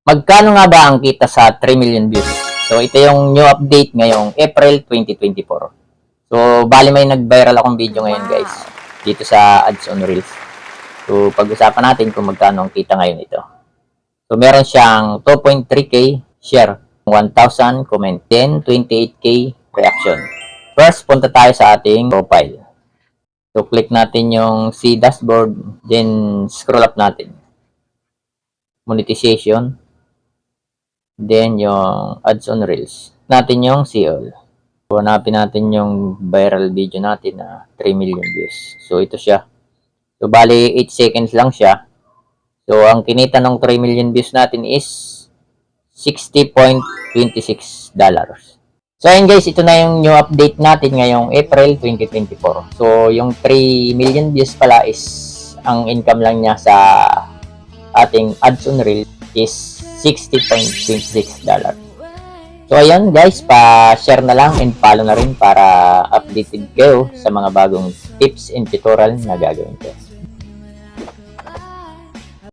Magkano nga ba ang kita sa 3 million views? So, ito yung new update ngayong April 2024. So, bali may nag-viral akong video ngayon guys. Dito sa Ads on Reels. So, pag-usapan natin kung magkano ang kita ngayon ito. So, meron siyang 2.3k share, 1,000 comment, then 28k reaction. First, punta tayo sa ating profile. So, click natin yung see dashboard, then scroll up natin. Monetization, then yung ads on reels. Natin yung all. So, natin yung viral video natin na 3 million views. So, ito siya. So, bali 8 seconds lang siya. So, ang kinita ng 3 million views natin is 60.26 dollars. So, ayun guys, ito na yung new update natin ngayong April 2024. So, yung 3 million views pala is ang income lang niya sa ating ads on reel is 60.26 dollars. So, ayun guys, pa-share na lang and follow na rin para updated kayo sa mga bagong tips and tutorial na gagawin ko.